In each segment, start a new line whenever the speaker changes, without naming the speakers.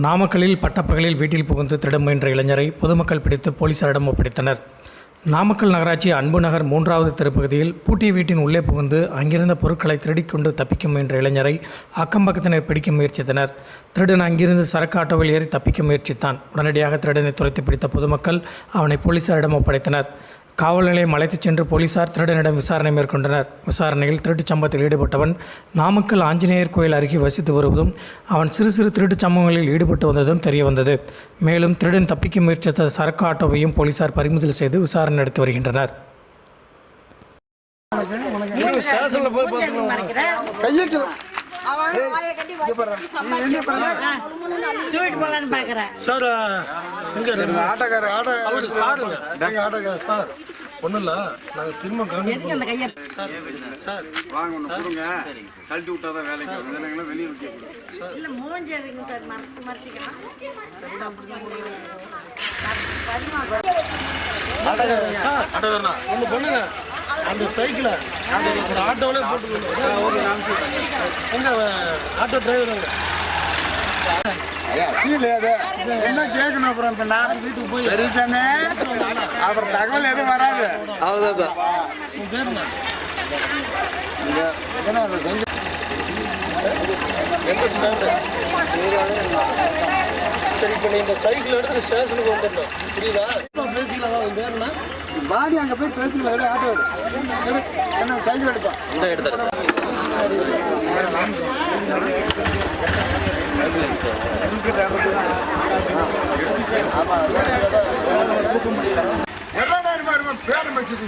நாமக்கல்லில் பட்டப்பகலில் வீட்டில் புகுந்து திருட முயன்ற இளைஞரை பொதுமக்கள் பிடித்து போலீசாரிடம் ஒப்படைத்தனர். நாமக்கல் நகராட்சி அன்பு நகர் மூன்றாவது திருப்பகுதியில் பூட்டிய வீட்டின் உள்ளே புகுந்து அங்கிருந்த பொருட்களை திருடிக்கொண்டு தப்பிக்க முயன்ற இளைஞரை அக்கம்பக்கத்தினர் பிடிக்க முயற்சித்தனர். திருடன் அங்கிருந்து சரக்கு ஆட்டோவில் ஏறி தப்பிக்க முயற்சித்தான். உடனடியாக திருடனை துரத்தி பிடித்த பொதுமக்கள் அவனை போலீசாரிடம் ஒப்படைத்தனர். காவல் நிலையம் அழைத்துச் சென்று போலீசார் திருடனிடம் விசாரணை மேற்கொண்டனர். விசாரணையில் திருட்டுச் சம்பவத்தில் ஈடுபட்டவன் நாமக்கல் ஆஞ்சநேயர் கோயில் அருகே வசித்து வருவதும் அவன் சிறு சிறு திருட்டுச் சம்பவங்களில் ஈடுபட்டு வந்ததும் தெரியவந்தது மேலும் திருடன் தப்பிக்க முயற்சித்த சரக்கு ஆட்டோவையும் போலீசார் பறிமுதல் செய்து விசாரணை நடத்தி வருகின்றனர்.
போய்
கையெழுத்து
சார் இருக்கு?
ஆட்டோக்கார ஆட்டோ
அவரு சாருங்க.
எங்க ஆட்டோக்கார
சார் ஒன்றும் இல்லை. நாங்கள் திரும்ப சார்
வாங்க ஒன்று கொடுங்க. கழட்டி விட்டாதான் வேலைக்கு இல்லைங்களா வெளியே வைக்க
இல்ல மூஞ்சி சார் மறைச்சு மறைச்சிக்கலாம்?
சார் ஆட்டோக்காரனா ஒன்று பண்ணுங்க. அந்த சைக்கிளை அந்த ஒரு ஆட்டோவிலே போட்டு எங்க ஆட்டோ டிரைவர்
என்ன கேட்கணும் அப்புறம் இப்போ நான் வீட்டுக்கு போய் தெரிஞ்சானே அப்புறம் தகவல் எதுவும் வராது.
அவ்வளோதான் சார். என்ன?
அதை செஞ்சு
சரி இப்போ நீ இந்த சைக்கிள் எடுத்துட்டு ஸ்டேஷனுக்கு வந்துடணும். புரியுதா? பேசிக்கலாம்? உன்
பாடி அங்கே போய் பேசிக்கலாம் ஆட்டோ. என்ன சைக்கிள் எடுப்பா.
இந்த எடுத்துறேன் சார்.
பேரம் பேசிட்டு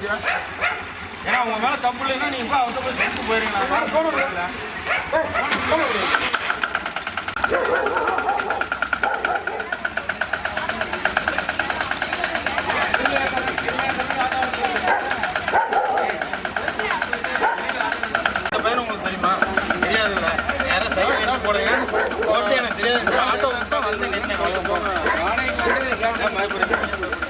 ஏன்னா உங்க மேல தப்பு இல்லைன்னா நீங்க போய் அவர்கிட்ட போய் போயிருங்களா போடுங்க. போட்டு எனக்கு தெரியாது. ஆட்டோ வந்து நின்று நானே மறுபடியும்